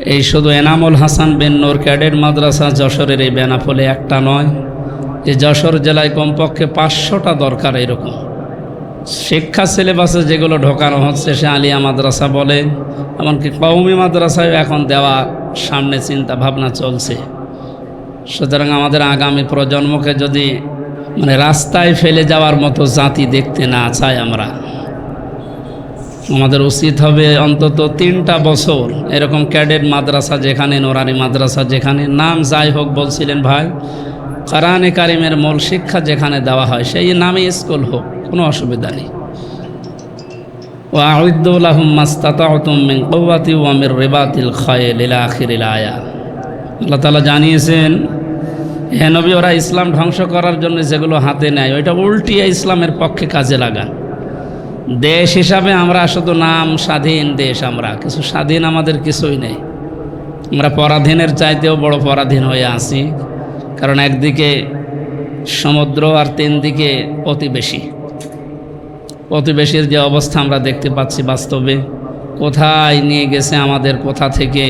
এই শুধু এনামুল হাসান বিন নূর ক্যাডেট মাদ্রাসা যশোরের এই বেনাফলে একটা নয়, যে যশোর জেলায় কমপক্ষে পাঁচশোটা দরকার এরকম। শিক্ষা সিলেবাসে যেগুলো ঢোকানো হচ্ছে, সে আলিয়া মাদ্রাসা বলে, এমনকি কৌমি মাদ্রাসায় এখন দেওয়া সামনে চিন্তা ভাবনা চলছে। সুতরাং আমাদের আগামী প্রজন্মকে যদি মানে রাস্তায় ফেলে যাওয়ার মতো জাতি দেখতে না চাই আমরা। আমাদের উচিত হবে অন্তত তিনটা বছর এরকম ক্যাডেট মাদ্রাসা যেখানে, নোরানি মাদ্রাসা যেখানে, নাম যাই হোক বলছিলেন ভাই কারানে কারিমের মূল শিক্ষা যেখানে দেওয়া হয় সেই নামে স্কুল হোক, কোনো অসুবিধা নেই। ও আউদ্দুল্লাহমাস্তাতুমিন কৌয়াতি ওয়ামির রেবাতিল খয়ে লীলা আখিরিল আয়া। আল্লাহ তালা জানিয়েছেন, হে নবী, ওরা ইসলাম ধ্বংস করার জন্য যেগুলো হাতে নেয়, ওইটা উল্টিয়ে ইসলামের পক্ষে কাজে লাগান। দেশ হিসাবে আমরা শুধু নাম স্বাধীন দেশ আমরা, কিছু স্বাধীন আমাদের কিছুই নেই। আমরা পরাধীনের চাইতেও বড় পরাধীন হয়ে আছি, কারণ একদিকে সমুদ্র আর তিন দিকে প্রতিবেশী প্রতিবেশীর যে অবস্থা আমরা দেখতে পাচ্ছি বাস্তবে, কোথায় নিয়ে গেছে আমাদের কোথা থেকে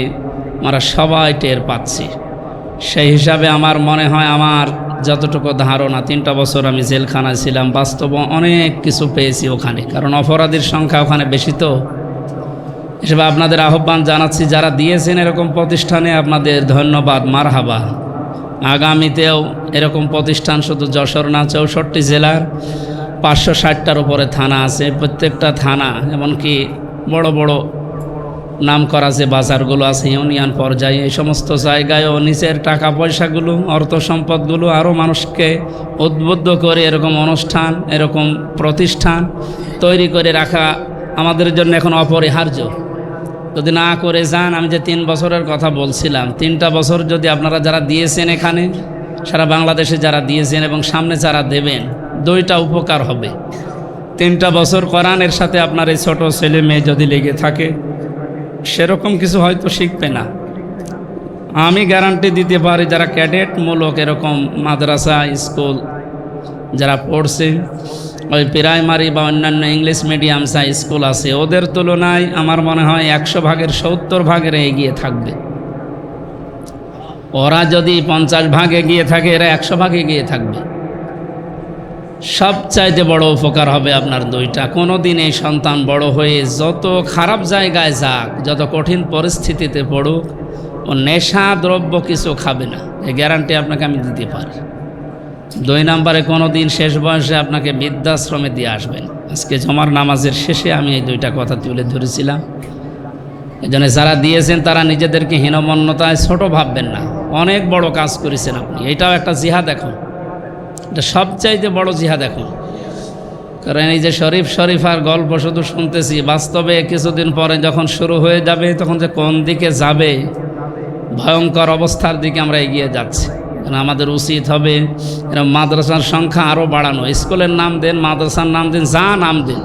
আমরা সবাই টের পাচ্ছি। সেই হিসাবে আমার মনে হয় আমার যতটুকু ধারণা, তিনটা বছর আমি জেলখানায় ছিলাম, বাস্তব অনেক কিছু পেয়েছি ওখানে। কারণ অপরাধীর সংখ্যা ওখানে বেশি তো। হিসেবে আপনাদের আহ্বান জানাচ্ছি, যারা দিয়েছেন এরকম প্রতিষ্ঠানে আপনাদের ধন্যবাদ, মারহাবা। আগামীতেও এরকম প্রতিষ্ঠান শুধু যশোর না, চৌষট্টি জেলার পাঁচশো ষাটটার উপরে থানা আছে। প্রত্যেকটা থানা, এমনকি বড় বড় নাম করা যে বাজারগুলো আছে, ইউনিয়ন পর্যায়ে, এই সমস্ত জায়গায়ও নিচের টাকা পয়সাগুলো, অর্থ সম্পদগুলো আরও মানুষকে উদ্বুদ্ধ করে এরকম অনুষ্ঠান, এরকম প্রতিষ্ঠান তৈরি করে রাখা আমাদের জন্য এখন অপরিহার্য। যদি না করে যান, আমি যে তিন বছরের কথা বলছিলাম, তিনটা বছর যদি আপনারা যারা দিয়েছেন এখানে, সারা বাংলাদেশে যারা দিয়েছেন এবং সামনে যারা দেবেন, দুইটা উপকার হবে। তিনটা বছর কোরআনের সাথে আপনার এই ছোটো ছেলে মেয়ে যদি লেগে থাকে সেরকম কিছু হয়তো শিখবে না। আমি গ্যারান্টি দিতে পারি যারা ক্যাডেটমূলক এরকম মাদ্রাসা, স্কুল যারা পড়ছে, ওই প্রাইমারি বা অন্যান্য ইংলিশ মিডিয়াম সাই স্কুল আছে, ওদের তুলনায় আমার মনে হয় একশো ভাগের সত্তর ভাগের এগিয়ে থাকবে। ওরা যদি পঞ্চাশ ভাগ এগিয়ে থাকে, এরা একশো ভাগ এগিয়ে থাকবে। সবচাইতে বড় উপকার হবে আপনার দুইটা। কোনো দিন এই সন্তান বড় হয়ে যত খারাপ জায়গায় যাক, যত কঠিন পরিস্থিতিতে পড়ুক, ও নেশা দ্রব্য কিছু খাবে না। এই গ্যারান্টি আপনাকে আমি দিতে পারি। দুই নম্বরে কোনো দিন শেষ বয়সে আপনাকে বৃদ্ধাশ্রমে দিয়ে আসবেন। আজকে জমার নামাজের শেষে আমি এই দুইটা কথা তুলে ধরেছিলাম। এজন্য যারা দিয়েছেন তারা নিজেদেরকে হীনমন্যতায় ছোট ভাববেন না। অনেক বড় কাজ করেছেন আপনি। এটাও একটা জিহাদ এখন। এটা সবচাইতে বড় জিহাদ এখন। কারণ এই যে শরীফ শরীফার গল্প শুধু শুনতেছি, বাস্তবে কিছুদিন পরে যখন শুরু হয়ে যাবে, তখন যে কোন দিকে যাবে, ভয়ঙ্কর অবস্থার দিকে আমরা এগিয়ে যাচ্ছি। কারণ আমাদের উচিত হবে এরকম মাদ্রাসার সংখ্যা আরও বাড়ানো। স্কুলের নাম দেন, মাদ্রাসার নাম দিন, যা নাম দেন,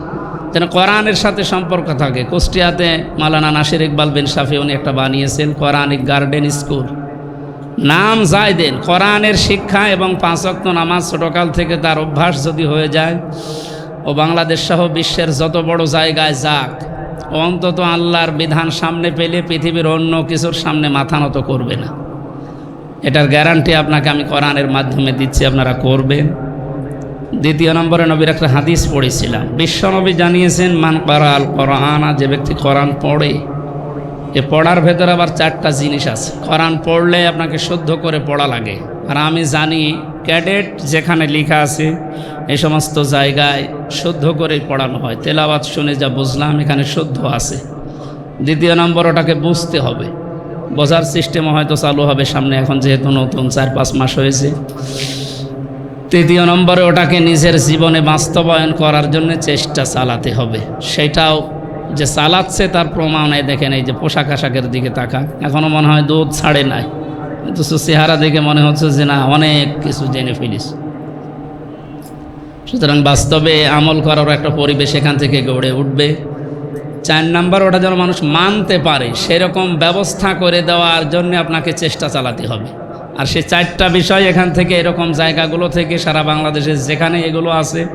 যেন কোরআনের সাথে সম্পর্ক থাকে। কুষ্টিয়াতে মালানা নাসির ইকবাল বিন শাফি উনি একটা বানিয়েছেন, কোরআনিক গার্ডেন স্কুল। নাম যাই দেন কোরআনের শিক্ষা এবং পাঁচক্ত নামাজ ছোটকাল থেকে তার অভ্যাস যদি হয়ে যায়, ও বাংলাদেশ সহ বিশ্বের যত বড় জায়গায় যাক অন্তত আল্লাহর বিধান সামনে পেলে পৃথিবীর অন্য কিছুর সামনে মাথা নত করবে না। এটার গ্যারান্টি আপনাকে আমি কোরআনের মাধ্যমে দিচ্ছি, আপনারা করবেন। দ্বিতীয় নম্বরে নবীর একটা হাদিস পড়েছিলাম। বিশ্বনবী জানিয়েছেন, মান করা আল কোরআনা যে ব্যক্তি কোরআন পড়ে এ পড়ার ভেতরে আবার চারটা জিনিস আছে। কোরআন পড়লে আপনাকে শুদ্ধ করে পড়া লাগে। আর আমি জানি, ক্যাডেট যেখানে লেখা আছে, এ সমস্ত জায়গায় শুদ্ধ করেই পড়ানো হয়। তেলাওয়াত শুনে যা বুঝলাম, এখানে শুদ্ধ আছে। দ্বিতীয় নম্বর, ওটাকে বুঝতে হবে। বোঝার সিস্টেমও হয়তো চালু হবে সামনে, এখন যেহেতু নতুন, চার পাঁচ মাস হয়েছে। তৃতীয় নম্বরে, ওটাকে নিজের জীবনে বাস্তবায়ন করার জন্য চেষ্টা চালাতে হবে। সেটাও যে চালাচ্ছে তার প্রমাণ এই দেখেন এই যে পোশাক আশাকের দিকে তাকা এখনও মনে হয় দুধ ছাড়ে নাই। কিন্তু চেহারা দেখে মনে হচ্ছে যে না, অনেক কিছু জেনে ফেলিস। সুতরাং বাস্তবে আমল করার একটা পরিবেশ এখান থেকে গড়ে উঠবে। চার নাম্বার, ওটা যেন মানুষ মানতে পারে, সেরকম ব্যবস্থা করে দেওয়ার জন্য আপনাকে চেষ্টা চালাতে হবে। আর সে চারটা বিষয় এখান থেকে, এরকম জায়গাগুলো থেকে, সারা বাংলাদেশে যেখানে এগুলো আছে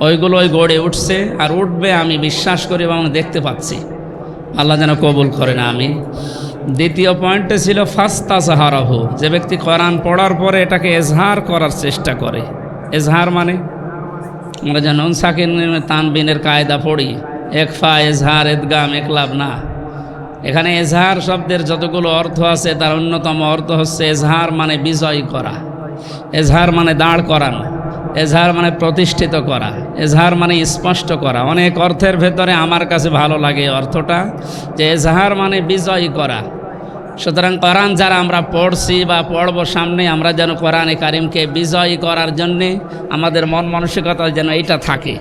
ওইগুলোই গড়ে উঠছে আর উঠবে আমি বিশ্বাস করি এবং দেখতে পাচ্ছি। আল্লাহ যেন কবুল করে না আমি দ্বিতীয় পয়েন্টে ছিল ফাস্তা সাহারাহ যে ব্যক্তি কোরআন পড়ার পরে এটাকে এজহার করার চেষ্টা করে। এজহার মানে? আমরা যেন সাকিন তানবিনের কায়দা পড়ি একফা এজহার এদগাম একলাভ না। এখানে এজহার শব্দের যতগুলো অর্থ আছে, তার অন্যতম অর্থ হচ্ছে এজহার মানে বিজয় করা। এজহার মানে দাঁড় করানো। এজহার মানে প্রতিষ্ঠিত করা, এজহার মানে স্পষ্ট করা। অনেক অর্থের ভেতরে আমার কাছে ভালো লাগে অর্থটা যে এজহার মানে বিজয় করা। সুতরাং কোরআন যারা আমরা পড়ছি বা পড়ব সামনে, আমরা যেন কোরআনে কারিমকে বিজয় করার জন্যে আমাদের মন মানসিকতা যেন এইটা থাকে।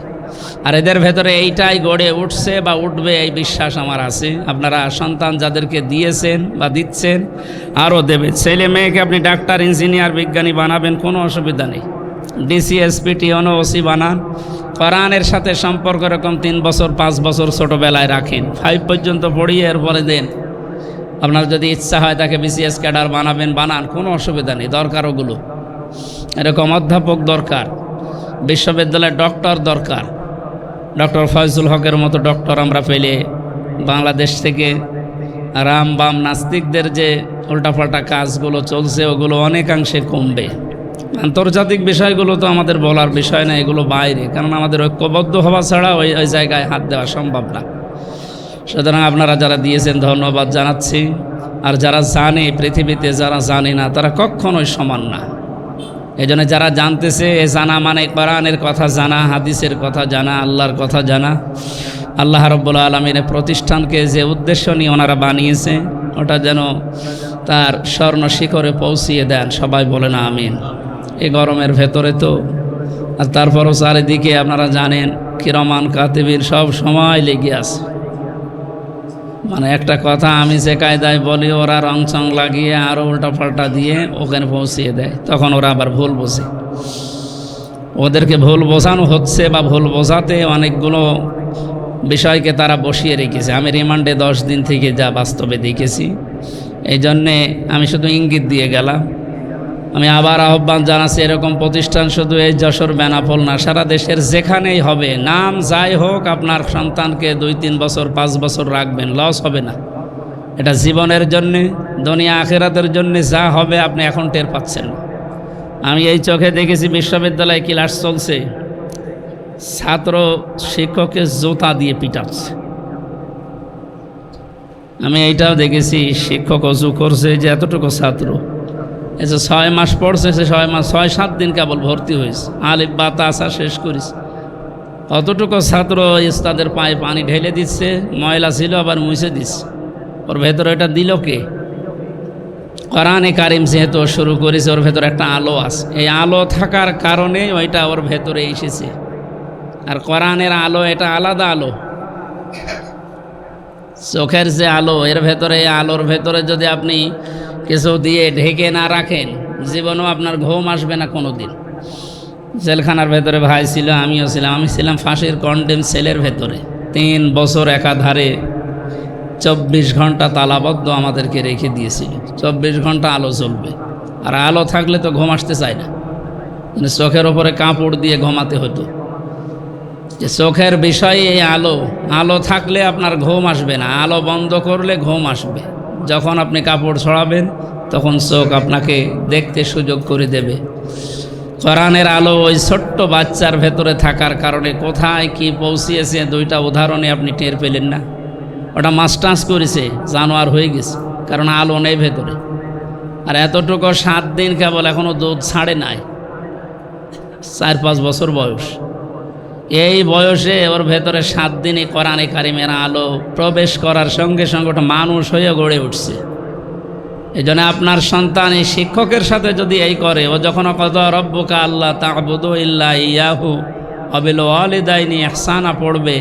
আর এদের ভেতরে এইটাই গড়ে উঠছে বা উঠবে এই বিশ্বাস আমার আছে। আপনারা সন্তান যাদেরকে দিয়েছেন বা দিচ্ছেন, আরও দেবে। ছেলে মেয়েকে আপনি ডাক্তার, ইঞ্জিনিয়ার, বিজ্ঞানী বানাবেন, কোনো অসুবিধা নেই। ডিসিএসপি টিওনো ওসি বানান। কোরআনের সাথে সম্পর্ক এরকম তিন বছর, পাঁচ বছর ছোটোবেলায় রাখেন। ফাইভ পর্যন্ত পড়িয়ে এরপরে দেন। আপনার যদি ইচ্ছা হয় তাকে বিসিএস ক্যাডার বানাবেন, বানান, কোনো অসুবিধা নেই, দরকার ওগুলো। এরকম অধ্যাপক দরকার, বিশ্ববিদ্যালয়ের ডক্টর দরকার। ডক্টর ফয়জুল হকের মতো ডক্টর আমরা পেলে বাংলাদেশ থেকে রাম বাম নাস্তিকদের যে উল্টাপাল্টা কাজগুলো চলছে, ওগুলো অনেকাংশে কমবে। আন্তর্জাতিক বিষয়গুলো তো আমাদের বলার বিষয় না, এগুলো বাইরে। কারণ আমাদের ঐক্যবদ্ধ হওয়া ছাড়া ওই ওই জায়গায় হাত দেওয়া সম্ভব না। সুতরাং আপনারা যারা দিয়েছেন ধন্যবাদ জানাচ্ছি। আর যারা জানে পৃথিবীতে, যারা জানে না, তারা কখনোই সমান না। এই জন্য যারা জানতেছে, এ জানা মানে কোরআনের কথা জানা, হাদিসের কথা জানা, আল্লাহর কথা জানা। আল্লাহ রব্বুল আলমিনের প্রতিষ্ঠানকে যে উদ্দেশ্য নিয়ে ওনারা বানিয়েছে, ওটা যেন তার স্বর্ণ শিখরে পৌঁছিয়ে দেন। সবাই বলে না আমিন। এই গরমের ভেতরে তো। আর তারপরও চারিদিকে আপনারা জানেন, কিরমান, কাতিবির সব সময় লেগে আছে। মানে একটা কথা আমি যে কায়দায় বলি, ওরা রং চং লাগিয়ে আরও উল্টা পাল্টা দিয়ে ওখানে পৌঁছিয়ে দেয়। তখন ওরা আবার ভুল বোঝে। ওদেরকে ভুল বোঝানো হচ্ছে বা ভুল বোঝাতে অনেকগুলো বিষয়কে তারা বসিয়ে রেখেছে। আমি রিমান্ডে দশ দিন থেকে যা বাস্তবে দেখেছি। এই জন্যে আমি শুধু ইঙ্গিত দিয়ে গেলাম আমি আবার আহ্বান জানাচ্ছি, এরকম প্রতিষ্ঠান শুধু এই যশোর, বেনাপোল না, সারা দেশের যেখানেই হবে, নাম যাই হোক, আপনার সন্তানকে দুই, তিন বছর, পাঁচ বছর রাখবেন লস হবে না। এটা জীবনের জন্যে, দুনিয়া আখেরাতের জন্যে যা হবে, আপনি এখন টের পাচ্ছেন আমি এই চোখে দেখেছি, বিশ্ববিদ্যালয়ে ক্লাস চলছে, ছাত্র শিক্ষককে জোতা দিয়ে পিটাচ্ছে। আমি এইটাও দেখেছি, শিক্ষক অজু করছে যে এতটুকু ছাত্র। যে ছয় মাস পড়ছে, সে ছয় মাস, ছয়, সাত দিন কেবল ভর্তি হয়েছে। আলিফ বা তাসা শেষ করিস অতটুকু ছাত্র ইস্তাদের পায়ে পানি ঢেলে দিচ্ছে, ময়লা ছিল, আবার মুছে দিচ্ছে। ওর ভেতরে এটা দিল কে? কোরআনে কারিম যেহেতু শুরু করেছে, ওর ভেতরে একটা আলো আছে। এই আলো থাকার কারণে ওইটা ওর ভেতরে এসেছে। আর কোরআনের আলো, এটা আলাদা আলো। চোখের যে আলো, এর ভেতরে আলোর ভেতরে যদি আপনি কিছু দিয়ে ঢেকে না রাখেন, জীবনও আপনার ঘুম আসবে না কোনো দিন জেলখানার ভেতরে ভাই ছিল, আমিও ছিলাম। আমি ছিলাম ফাঁসির কন্ডেম সেলের ভেতরে। তিন বছর একাধারে চব্বিশ ঘণ্টা তালাবদ্ধ আমাদেরকে রেখে দিয়েছিল। চব্বিশ ঘণ্টা আলো চলবে আর আলো থাকলে তো ঘুম আসতে চায় না। মানে চোখের ওপরে কাপড় দিয়ে ঘুমাতে হতো। যে চোখের বিষয়ে এই আলো আলো থাকলে আপনার ঘুম আসবে না। আলো বন্ধ করলে ঘুম আসবে। যখন আপনি কাপড় ছড়াবেন তখন চোখ আপনাকে দেখতে সুযোগ করে দেবে। কোরআনের আলো ওই ছোট্ট বাচ্চার ভেতরে থাকার কারণে কোথায় কি পৌঁছিয়েছে, দুইটা উদাহরণে আপনি টের পেলেন না। ওটা মাস্টার্স করেছে, জানোয়ার হয়ে গেছে, কারণ আলো নেই ভেতরে। আর এতটুকু সাত দিন কেবল এখনও দুধ ছাড়ে নাই, চার পাঁচ বছর বয়স। এই বয়সে ওর ভেতরে সাত দিনই কোরআনে কারিমের আলো প্রবেশ করার সঙ্গে সঙ্গে ওটা মানুষ হয়ে গড়ে উঠছে। এই জন্য আপনার সন্তান এই শিক্ষকের সাথে যদি এই করে, ও যখন কত রব্বকা আল্লাহ তাবুদু ইল্লা ইয়াহু, অবিল ওয়ালিদাইনি এহসানা পড়বে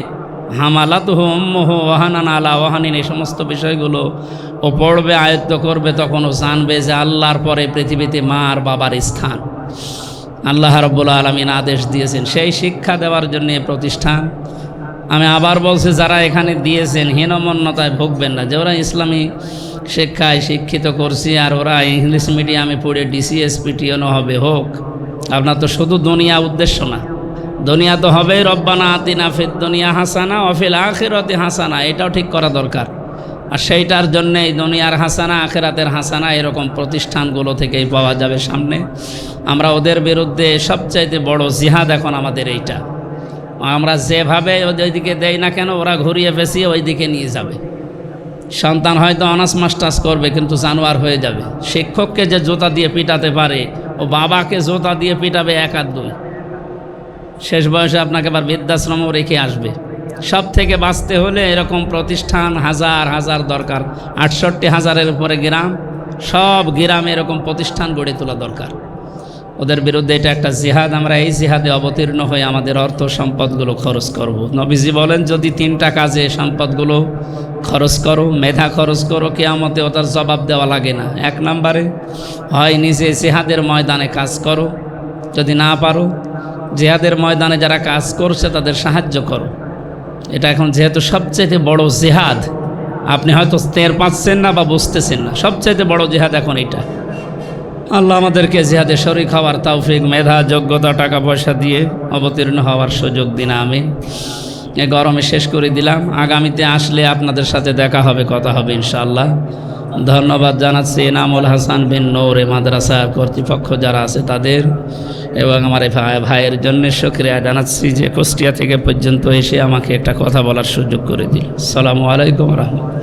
হামালাত হু উম্মহু ওহানান আলা ওহানিন এই সমস্ত বিষয়গুলো ও পড়বে, আয়ত্ত করবে, তখন ও জানবে যে আল্লাহর পরে পৃথিবীতে মা আর বাবার স্থান। আল্লাহ রব্বুল আলমিন আদেশ দিয়েছেন, সেই শিক্ষা দেওয়ার জন্য প্রতিষ্ঠান। আমি আবার বলছি, যারা এখানে দিয়েছেন, হীনমন্যতায় ভুগবেন না। যে ওরা ইসলামী শিক্ষায় শিক্ষিত করছি আর ওরা ইংলিশ মিডিয়ামে পড়ে ডিসিএস পিটিএনও হবে, হোক। আপনার তো শুধু দুনিয়া উদ্দেশ্য না। দুনিয়া তো হবেই রব্বানা আতিনা ফির দুনিয়া হাসানা অফিল আখিরতে হাসানা। এটাও ঠিক করা দরকার। আর সেইটার জন্যেই দুনিয়ার হাসানা, আখেরাতের হাসানা এরকম প্রতিষ্ঠানগুলো থেকেই পাওয়া যাবে সামনে। আমরা ওদের বিরুদ্ধে সবচাইতে বড় জিহাদ এখন আমাদের এইটা। আমরা যেভাবে ওইদিকে দেই না কেন, ওরা ঘুরিয়ে পেঁচিয়ে ওই দিকে নিয়ে যাবে। সন্তান হয়তো অনার্স মাস্টার্স করবে, কিন্তু জানোয়ার হয়ে যাবে। শিক্ষককে যে জোতা দিয়ে পিটাতে পারে, ও বাবাকে জোতা দিয়ে পিটাবে এক আর দুই। শেষ বয়সে আপনাকে আবার বৃদ্ধাশ্রমও রেখে আসবে। সব থেকে বাঁচতে হলে এরকম প্রতিষ্ঠান হাজার হাজার দরকার। আটষট্টি হাজারের উপরে গ্রাম, সব গ্রামে এরকম প্রতিষ্ঠান গড়ে তোলা দরকার। ওদের বিরুদ্ধে এটা একটা জিহাদ, আমরা এই জিহাদে অবতীর্ণ হয়ে আমাদের অর্থ সম্পদগুলো খরচ করব। নবীজি বলেন, যদি তিনটা কাজে সম্পদগুলো খরচ করো, মেধা খরচ করো, কেয়ামতে ওটার জবাব দেওয়া লাগে না। এক নম্বরে, হয় নিজে জিহাদের ময়দানে কাজ করো। যদি না পারো, জিহাদের ময়দানে যারা কাজ করছে তাদের সাহায্য করো। এটা এখন যেহেতু সবচাইতে বড় জেহাদ, আপনি হয়তো টের পাচ্ছেন না বা বুঝতেছেন না। সবচাইতে বড় জেহাদ এখন এটা আল্লাহ আমাদেরকে জেহাদে শরিক হওয়ার তাওফিক মেধা, যোগ্যতা টাকা পয়সা দিয়ে অবতীর্ণ হওয়ার সুযোগ দিন আমি গরমে শেষ করে দিলাম। আগামীতে আসলে আপনাদের সাথে দেখা হবে, কথা হবে, ইনশাআল্লাহ। ধন্যবাদ জানাচ্ছি এনামুল হাসান বিন নৌরে মাদ্রাসা কর্তৃপক্ষ যারা আছে তাদের এবং আমার ভাইয়ের জন্য সক্রিয়া জানাচ্ছি যে কুষ্টিয়া থেকে পর্যন্ত এসে আমাকে একটা কথা বলার সুযোগ করে দিল। সালামু আলাইকুম রহমতুল্লাহ।